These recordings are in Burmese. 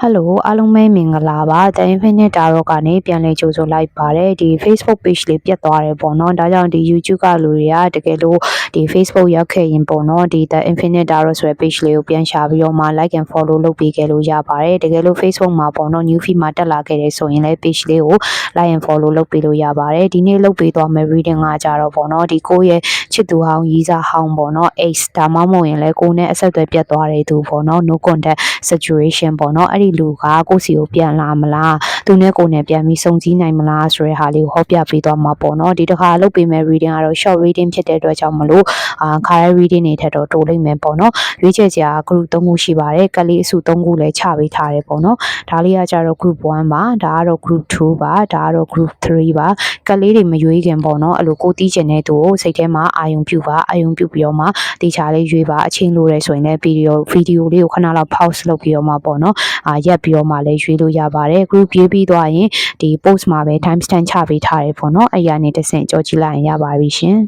ဟယ်လိုအားလုံးပဲမင်္ဂလာပါ The Infinite Tarot ကနေပြန်လည်ကြိုဆိုလိုက်ပါတယ်ဒီ Facebook page လေးပြတ်သွားတယ်ပေါ့နော်ဒါကြောင့်ဒီ YouTube ကလူတွေကတကယ်လို့ဒီ Facebook ရောက်ခဲ့ရင်ပေါ့နော်ဒီ The Infinite Tarot ဆိုတဲ့ page လေးကိုပြန်ရှာပြီးတော့မှ like and follow လုပ်ပေးခဲ့လို့ရပါတယ်တကယ်လို့ Facebook မှာပေါ့နော် new feed မှာတက်လာခဲ့တယ်ဆိုရင်လည်း page လေးကို like and follow လုပ်ပေးလို့ရပါတယ်ဒီနေ့လုပ်ပေးသွားမယ့် reading ကကြတော့ပေါ့နော်ဒီကိုယ့်ရဲ့ချစ်သူဟောင်းရီးစားဟောင်းပေါ့နော် X ဒါမှမဟုတ်ရင်လည်းကိုယ်နဲ့အဆက်အသွယ်ပြတ်သွားတဲ့သူပေါ့နော် no contact situation ပေါ့နော်အဲ့ဒီလူကကိုယ့်စီကိုပြန်လာမလား သူနဲ့ကိုယ်နဲ့ပြန်ပြီးစုံစည်းနိုင်မလားဆိုတဲ့ဟာလေးကိုဟောပြပေးသွားမှာပေါ့နော်ဒီတစ်ခါလုပ်ပေးမယ့် reading ကတော့ short reading ဖြစ်တဲ့အတွက်ကြောင့်မလို့အာခါရဲ reading တွေထက်တော့တိုးလိမ့်မယ်ပေါ့နော်ရွေးချယ်စရာ group 3ခုရှိပါတယ်ကလေးအစု3ခုလည်းချပေးထားတယ်ပေါ့နော်ဒါလေးကကြတော့ group 1ပါဒါကတော့ group 2ပါဒါကတော့ group 3ပါကလေးတွေမရွေးခင်ပေါ့နော်အဲ့လိုကိုတီးကျင်တဲ့သူကိုစိတ်ထဲမှာအာယုံပြုပါအာယုံပြုပြီးတော့မှတေချာလေးရွေးပါအချင်းလို့ရဲဆိုရင်လည်းဗီဒီယိုဗီဒီယိုလေးကိုခဏလောက် pause လုပ်ပြီးတော့မှပေါ့နော်အာရက်ပြီးတော့မှလည်းရွေးလို့ရပါတယ် group ရေးပြီးသွားရင်ဒီ post မှာပဲ time stamp ချပေးထားတယ်ပေါ့နော်အဲ့ရနေတစ်ဆင့်ကြောကြည့်လိုက်ရင်ရပါပြီရှင်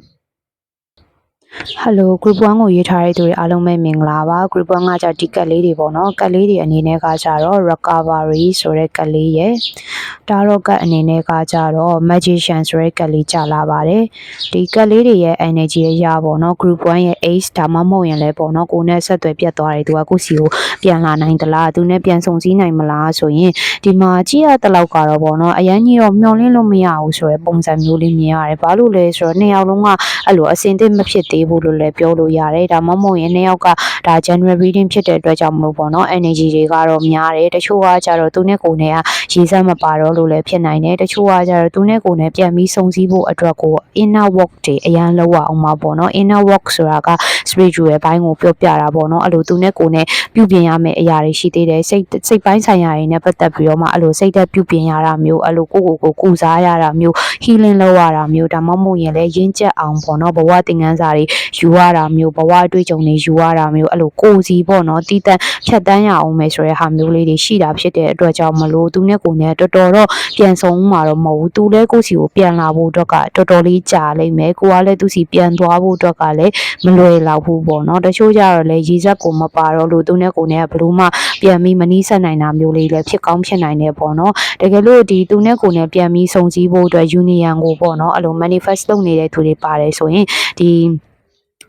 Hello group 1ကိုရေးထားတဲ့သူတွေအားလုံးပဲမင်္ဂလာပါ group 1ကじゃဒီကတ်လေးတွေပေါ့နော်ကတ်လေးတွေအနေနဲ့ကကြတော့ recovery ဆိုတဲ့ကတ်လေးရယ်တာရော့ကတ်အနေနဲ့ကကြတော့ magician ဆိုတဲ့ကတ်လေးကြာလာပါတယ်ဒီကတ်လေးတွေရဲ့ energy ရရပေါ့နော် group 1ရဲ့ ace ဒါမှမဟုတ်ရင်လည်းပေါ့နော်ကိုနဲ့ဆက်သွယ်ပြတ်သွားတယ်သူကကိုစီကိုပြန်လာနိုင်သလားသူနဲ့ပြန်ဆုံစည်းနိုင်မလားဆိုရင်ဒီမှာကြည့်ရတဲ့လောက်ကတော့ပေါ့နော်အရန်ကြီးတော့မျောလင်းလို့မရဘူးဆိုရယ်ပုံစံမျိုးလေးမြင်ရတယ်ဘာလို့လဲဆိုတော့နှစ်ယောက်လုံးကအဲ့လိုအစင်သစ်မဖြစ်သေးဘူးလို့လည်းပြောလို့ရတယ်ဒါမှမဟုတ်ရင်နှစ်ယောက်ကဒါ general reading ဖြစ်တဲ့အတွက်ကြောင့်မလို့ပေါ့နော် energy တွေကတော့များတယ်တချို့ကကြတော့သူနဲ့ကိုယ်နဲ့ကရေစက်မပါတော့လို့လည်းဖြစ်နိုင်တယ်တချို့ကကြတော့သူနဲ့ကိုယ်နဲ့ပြန်ပြီးစုံစည်းဖို့အတွက်ကို inner work တွေအရန်လောက်အောင်မှာပေါ့နော် inner work ဆိုတာက spiritual ဘိုင်းကိုပြောပြတာပေါ့နော်အဲ့လိုသူနဲ့ကိုယ်နဲ့ပြုပြင်ရမယ့်အရာတွေရှိသေးတယ်စိတ်စိတ်ပိုင်းဆိုင်ရာတွေနဲ့ပတ်သက်ပြီးတော့မှအဲ့လိုစိတ်သက်ပြုပြင်ရတာမျိုးအဲ့လိုကိုယ့်ကိုယ်ကိုကုစားရတာမျိုး healing လုပ်ရတာမျိုးဒါမှမဟုတ်ရင်လည်းရင်းချက်အောင်ပေါ့နော်ဘဝသင်ခန်းစာတွေယူရတာမျိုးဘဝအတွေ့အကြုံတွေယူရတာမျိုးအဲ့လိုကိုယ်စီပေါ့နော်တည်တံ့ဖြတ်တန်းရအောင်မယ်ဆိုတဲ့ဟာမျိုးလေးတွေရှိတာဖြစ်တဲ့အတွက်ကြောင့်မလို့သူနဲ့ကိုယ်နဲ့တော်တော်တော့ပြန်ဆုံးမှာတော့မဟုတ်ဘူးသူလည်းကိုယ့်စီကိုပြန်လာဖို့အတွက်ကတော်တော်လေးကြာလိမ့်မယ်ကိုကလည်းသူစီပြန်သွားဖို့အတွက်ကလည်းမလွယ်လောက်ဘူးပေါ့နော်တချို့ကြတော့လေရေစက်ကိုမပါတော့လို့သူနဲ့ကိုယ်နဲ့ကဘလို့မှပြန်ပြီးမနီးစပ်နိုင်တာမျိုးလေးလည်းဖြစ်ကောင်းဖြစ်နိုင်တယ်ပေါ့နော်တကယ်လို့ဒီသူနဲ့ကိုယ်နဲ့ပြန်ပြီးစုံစည်းဖို့အတွက် union ကိုပေါ့နော်အဲ့လို manifest လုပ်နေတဲ့သူတွေပါတယ်ဆိုရင်ဒီ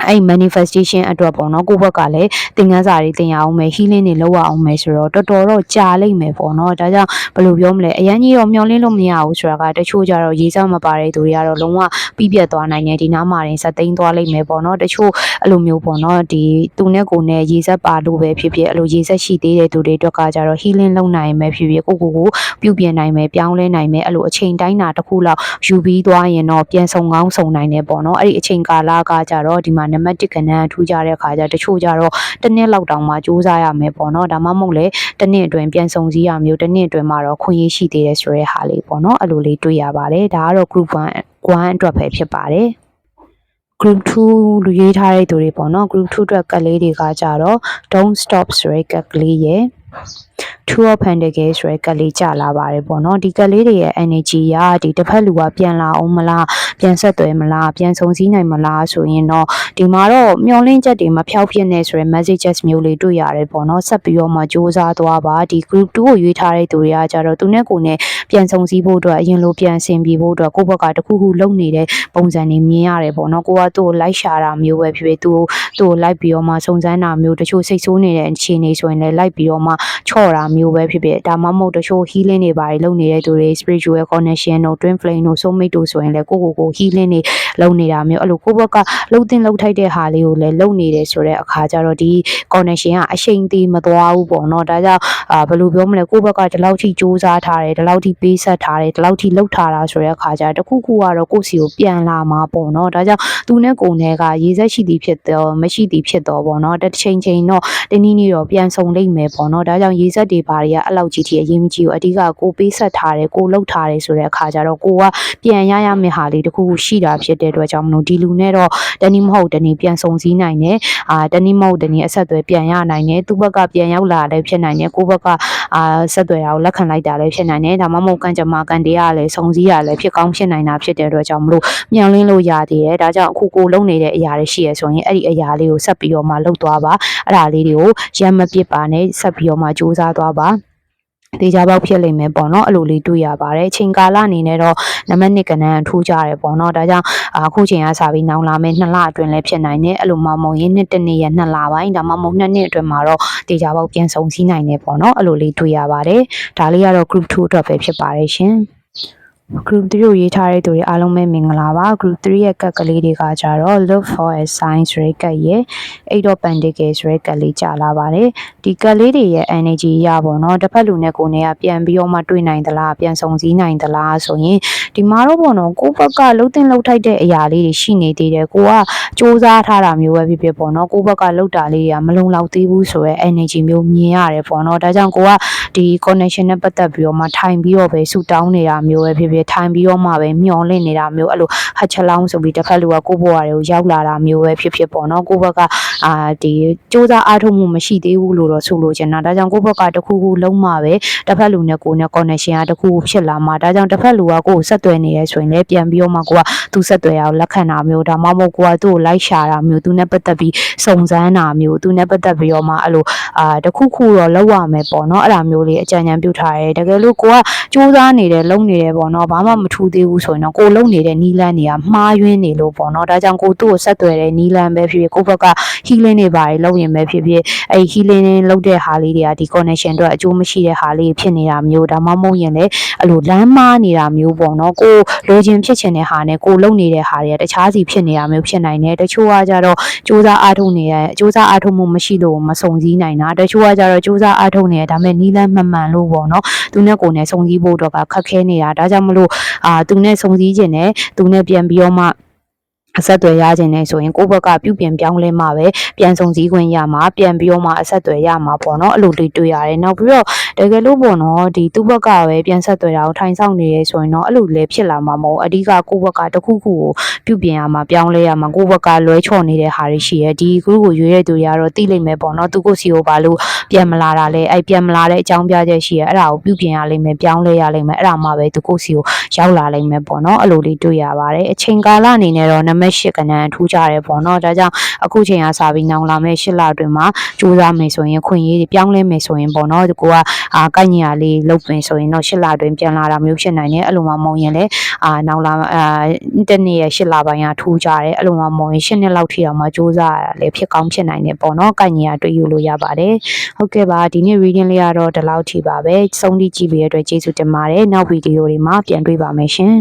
အဲ့ manifestation အတွက်ပေါ့နော်ကိုယ့်ဘက်ကလည်းသင်ခန်းစာတွေသင်ရအောင်မယ် healing တွေလုပ်ရအောင်မယ်ဆိုတော့တော်တော်တော့ကြာလိမ့်မယ်ပေါ့နော်ဒါကြောင့်ဘယ်လိုပြောမလဲအရင်ကြီးတော့မျောလင်းလို့မရဘူးဆိုတာကတချို့ကြတော့ရေးစမပါတဲ့သူတွေကတော့လုံးဝပြည့်ပြတ်သွားနိုင်တယ်ဒီနားမှာရင်စက်သိမ်းသွားလိမ့်မယ်ပေါ့နော်တချို့အဲ့လိုမျိုးပေါ့နော်ဒီသူနဲ့ကိုယ်နဲ့ရေးစက်ပါလို့ပဲဖြစ်ဖြစ်အဲ့လိုရေးစက်ရှိသေးတဲ့သူတွေအတွက်ကကြတော့ healing လုပ်နိုင်မယ်ဖြစ်ဖြစ်ကိုကိုကိုပြုပြင်နိုင်မယ်ပြောင်းလဲနိုင်မယ်အဲ့လိုအချိန်တိုင်းတာတစ်ခုလောက်ယူပြီးသွားရင်တော့ပြန်ဆုံကောင်းဆုံနိုင်တယ်ပေါ့နော်အဲ့ဒီအချိန်ကာလကကြတော့ဒီမှာနံပါတ်1ကဏ္ဍထူးကြတဲ့အခါကျတချို့ကြတော့တစ်နှစ်လောက်တောင်မှစူးစမ်းရမယ်ပေါ့နော်ဒါမှမဟုတ်လေတစ်နှစ်အတွင်းပြန်ဆုံစည်းရမျိုးတစ်နှစ်အတွင်းမှာတော့ခွင့်ရရှိသေးတယ်ဆိုတဲ့ဟာလေးပေါ့နော်အဲ့လိုလေးတွေ့ရပါတယ်ဒါကတော့ group 1 1အတွက်ပဲဖြစ်ပါတယ် group 2လူရေးထားတဲ့သူတွေပေါ့နော် group 2အတွက်ကလေးတွေကကြတော့ don't stop ဆိုတဲ့ကက်ကလေးရယ် two of pentacles ဆိုတဲ့ကက်လေးကြာလာပါတယ်ပေါ့နော်ဒီကက်လေးတွေရဲ့ energy ကဒီတစ်ဖက်လူကပြန်လာအောင်မလားပြန်ဆက်သွယ်မလားပြန်ဆုံစည်းနိုင်မလားဆိုရင်တော့ဒီမှာတော့မျောလင့်ချက်တွေမဖြောက်ဖြစ်နေဆိုရယ် messages မျိုးလေးတွေ့ရတယ်ပေါ့နော်ဆက်ပြီးတော့မှစူးစမ်းသွားပါဒီ group 2ကိုရွေးထားတဲ့သူတွေကကြတော့သူနဲ့ကိုယ်နဲ့ပြန်ဆုံစည်းဖို့အတွက်အရင်လိုပြန်ဆင်ပြေဖို့အတွက်ကိုယ့်ဘက်ကတခုခုလုပ်နေတဲ့ပုံစံတွေမြင်ရတယ်ပေါ့နော်ကိုကသူ့ကိုလိုက်ရှာတာမျိုးပဲဖြစ်ဖြစ်သူ့သူ့ကိုလိုက်ပြီးတော့မှစုံစမ်းတာမျိုးတချို့စိတ်ဆိုးနေတဲ့အခြေအနေဆိုရင်လည်းလိုက်ပြီးတော့မှချော့တာမျိုးပဲဖြစ်ဖြစ်ဒါမှမဟုတ်တချို့ healing တွေပါတယ်လုပ်နေတဲ့သူတွေ spiritual connection တို့ twin flame တို့ soulmate တို့ဆိုရင်လည်းကိုယ့်ကိုယ်ကို healing တွေလုပ်နေတာမျိုးအဲ့လိုကိုယ့်ဘက်ကလှုပ်တင်လှုပ်ထိုက်တဲ့ဟာလေးကိုလည်းလုပ်နေတယ်ဆိုတဲ့အခါကျတော့ဒီ connection ကအရှိန်သေးမသွားဘူးပေါ့နော်ဒါကြောင့်အာဘယ်လိုပြောမလဲကိုယ့်ဘက်ကဒီလောက်ထိစူးစမ်းထားတယ်ဒီလောက်ထိပေးဆက်ထားတယ်ဒီလောက်ထိလှုပ်ထားတာဆိုတဲ့အခါကျတော့တခုခုကတော့ကိုယ့်စီကိုပြန်လာမှာပေါ့နော်ဒါကြောင့်သူနဲ့ကိုယ်နဲ့ကရေဆက်ရှိသည်ဖြစ်တော့မရှိသည်ဖြစ်တော့ပေါ့နော်တစ်ချိန်ချိန်တော့တနည်းနည်းတော့ပြန်ဆုံလိမ့်မယ်ပေါ့နော်ဒါကြောင့်ရေဆက်တွေဘာတွေကအဲ့လောက်ကြီးထိအရေးမကြီးဘူးအဓိကကိုပေးဆက်ထားတယ်ကိုလှုပ်ထားတယ်ဆိုတဲ့အခါကျတော့ကိုကပြန်ရရမယ့်ဟာလေးတခုခုရှိတာဖြစ်တဲ့အတွက်ကြောင့်မလို့ဒီလူနဲ့တော့တနည်းမဟုတ်တနည်းပြန်ဆုံစည်းနိုင်တယ်အာတနည်းမဟုတ်တနည်းအဆက်အသွယ်ပြန်ရနိုင်တယ်သူ့ဘက်ကပြန်ရောက်လာလည်းဖြစ်နိုင်တယ်ကိုယ့်ဘက်ကအာဆက်သွယ်တာကိုလက်ခံလိုက်တာလည်းဖြစ်နိုင်တယ်ဒါမှမဟုတ်ကံကြမ္မာကံတရားလည်းစုံစည်းရလည်းဖြစ်ကောင်းဖြစ်နိုင်တာဖြစ်တဲ့အတွက်ကြောင့်မလို့မြန်လင်းလို့ရသေးတယ်ဒါကြောင့်အခုကိုလုံနေတဲ့အရာတွေရှိရဆိုရင်အဲ့ဒီအရာလေးကိုဆက်ပြီးတော့မှလှုပ်သွားပါအဲ့ဒါလေးတွေကိုရမ်းမပစ်ပါနဲ့ဆက်ပြီးတော့မှစူးစမ်းသွားပါတေချာပေါက်ဖြစ်လိမ့်မယ်ပေါ့နော်အဲ့လိုလေးတွေ့ရပါတယ်အချိန်ကာလအနေနဲ့တော့နံပါတ်1ကဏ္ဍထူးကြတယ်ပေါ့နော်ဒါကြောင့်အခုချိန်ကစပြီးနောင်လာမယ့်2လအတွင်းလည်းဖြစ်နိုင်တယ်အဲ့လိုမှမဟုတ်ရင်နှစ်တစ်နှစ်ရက်2လပိုင်းဒါမှမဟုတ်2နှစ်အတွင်းမှာတော့တေချာပေါက်ပြန်ဆုံစည်းနိုင်တယ်ပေါ့နော်အဲ့လိုလေးတွေ့ရပါတယ်ဒါလေးကတော့ group 2အတွက်ပဲဖြစ်ပါတယ်ရှင် group 3ကိုရေးထားတဲ့သူတွေအားလုံးပဲမင်္ဂလာပါ group 3ရဲ့ကက်ကလေးတွေကကြတော့ look for a sign ဆိုတဲ့ကက်ရဲ့8 of pentacle ဆိုတဲ့ကက်လေးကြာလာပါတယ်ဒီကက်လေးတွေရဲ့ energy ရပါတော့တစ်ဖက်လူနဲ့ကိုယ်နဲ့ကပြန်ပြီးတော့မှတွေ့နိုင်သလားပြန်ဆုံစည်းနိုင်သလားဆိုရင်ဒီမှာတော့ပေါ့နော်ကိုယ့်ဘက်ကလှုပ်တင်လှုပ်ထိုက်တဲ့အရာလေးတွေရှိနေသေးတယ်ကိုကစူးစမ်းထားတာမျိုးပဲဖြစ်ဖြစ်ပေါ့နော်ကိုယ့်ဘက်ကလှုပ်တာလေးတွေကမလုံလောက်သေးဘူးဆိုရဲ energy မျိုးမြင်ရတယ်ပေါ့နော်ဒါကြောင့်ကိုကဒီ connection နဲ့ပတ်သက်ပြီးတော့မှထိုင်ပြီးတော့ပဲဆူတောင်းနေတာမျိုးပဲဖြစ်ဖြစ်ထိုင်ပြီးတော့မှပဲမျောလင့်နေတာမျိုးအဲ့လိုဟတ်ချလောင်းဆိုပြီးတစ်ခါလူကကိုယ့်ဘဝတွေကိုရောက်လာတာမျိုးပဲဖြစ်ဖြစ်ပေါ့နော်ကိုယ့်ဘက်ကအာဒီစူးစမ်းအားထုတ်မှုမရှိသေးဘူးလို့တော့ဆိုလိုချင်တာဒါကြောင့်ကိုယ့်ဘက်ကတစ်ခုခုလုံးမှပဲတစ်ဖက်လူနဲ့ကိုယ်နဲ့ connection ကတစ်ခုခုဖြစ်လာမှာဒါကြောင့်တစ်ဖက်လူကကိုယ်ကိုဆက်သွယ်နေရဲဆိုရင်လည်းပြန်ပြီးတော့မှကိုကသူဆက်သွယ်ရအောင်လက်ခံတာမျိုးဒါမှမဟုတ်ကိုကသူ့ကိုလိုက်ရှာတာမျိုးသူနဲ့ပတ်သက်ပြီးစုံစမ်းတာမျိုးသူနဲ့ပတ်သက်ပြီးတော့မှအဲ့လိုအာတစ်ခုခုတော့လောက်ရမယ်ပေါ့နော်အဲ့ဒါမျိုးလေးအကြံဉာဏ်ပြုထားရဲတကယ်လို့ကိုကစူးစမ်းနေတယ်လုံနေတယ်ပေါ့နော်ဘာမှမထူသေးဘူးဆိုရင်တော့ကိုလုံနေတဲ့နီးလန်းတွေကမှားယွင်းနေလို့ပေါ့နော်ဒါကြောင့်ကိုသူ့ကိုဆက်သွယ်တဲ့နီးလန်းပဲဖြစ်ဖြစ်ကိုယ့်ဘက်က healing တွေပါတယ်လုပ်ရင်ပဲဖြစ်ဖြစ်အဲ့ healing လုပ်တဲ့ဟာလေးတွေကဒီ connection အတွက်အကျိုးမရှိတဲ့ဟာလေးဖြစ်နေတာမျိုးဒါမှမဟုတ်ရင်လည်းအဲ့လိုလမ်းမားနေတာမျိုးပေါ့နော်ကိုလိုချင်ဖြစ်ချင်တဲ့ဟာနဲ့ကိုလုံနေတဲ့ဟာတွေကတခြားစီဖြစ်နေတာမျိုးဖြစ်နိုင်တယ်တချို့ကကြတော့စူးစမ်းအားထုတ်နေရဲ့စူးစမ်းအားထုတ်မှုမရှိလို့မစုံစည်းနိုင်တာတချို့ကကြတော့စူးစမ်းအားထုတ်နေရဲ့ဒါပေမဲ့နီးလန်းမှန်မှန်လို့ပေါ့နော်သူနဲ့ကိုယ်နဲ့စုံစည်းဖို့တော့ကခက်ခဲနေတာဒါကြောင့်မလို့အာသူနဲ့စုံစည်းခြင်းနဲ့သူနဲ့ပြန်ပြီးတော့မှ အဆက်အသွယ်ရခြင်းနဲ့ဆိုရင်ကိုယ့်ဘက်ကပြုပြင်ပြောင်းလဲမှပဲပြန်စုံစည်းခွင့်ရမှာပြန်ပြီးတော့မှအဆက်အသွယ်ရမှာပေါ့နော်အဲ့လိုလေးတွေ့ရတယ်နောက်ပြီးတော့တကယ်လို့ပေါ့နော်ဒီသူ့ဘက်ကပဲပြန်ဆက်သွယ်တာကိုထိုင်ဆောင်နေရဲဆိုရင်တော့အဲ့လိုလေးဖြစ်လာမှာမဟုတ်အဓိကကိုယ့်ဘက်ကတစ်ခုခုကိုပြုပြင်ရမှာပြောင်းလဲရမှာကိုယ့်ဘက်ကလွဲချော်နေတဲ့ဟာတွေရှိရဲဒီ group ကိုရွေးတဲ့သူတွေကတော့သိလိမ့်မယ်ပေါ့နော်သူကိုစီကိုဘာလို့ပြန်မလာတာလဲအဲ့ပြန်မလာတဲ့အကြောင်းပြချက်ရှိရဲအဲ့ဒါကိုပြုပြင်ရလိမ့်မယ်ပြောင်းလဲရလိမ့်မယ်အဲ့ဒါမှပဲသူကိုစီကိုရောက်လာလိမ့်မယ်ပေါ့နော်အဲ့လိုလေးတွေ့ရပါတယ်အချိန်ကာလအနေနဲ့တော့နံပါတ်၈ကဏ္ဍထူးကြတယ်ပေါ့နော်ဒါကြောင့်အခုချိန်ကစပြီးနောင်လာမယ့်၈လအတွင်းမှာစူးစမ်းမယ်ဆိုရင်ခွင့်ရေးတွေပြောင်းလဲမယ်ဆိုရင်ပေါ့နော်ဒီကိုကအာကိုက်ညီရလေးလုပ်ပင်ဆိုရင်တော့၈လအတွင်းပြန်လာတာမျိုးဖြစ်နိုင်တယ်အဲ့လိုမှမဟုတ်ရင်လည်းအာနောင်လာအာတနေ့ရ၈လပိုင်းကထူးကြတယ်အဲ့လိုမှမဟုတ်ရင်၈နှစ်လောက်ထိအောင်မှစူးစမ်းရတာလည်းဖြစ်ကောင်းဖြစ်နိုင်တယ်ပေါ့နော်ကိုက်ညီရတွေ့ယူလို့ရပါတယ်ဟုတ်ကဲ့ပါဒီနေ့ reading လေးကတော့ဒီလောက်ထိပါပဲစုံတိကြည့်ပြီးရတဲ့အတွက်ကျေးဇူးတင်ပါတယ်နောက်ဗီဒီယိုတွေမှာပြန်တွေ့ပါမယ်ရှင်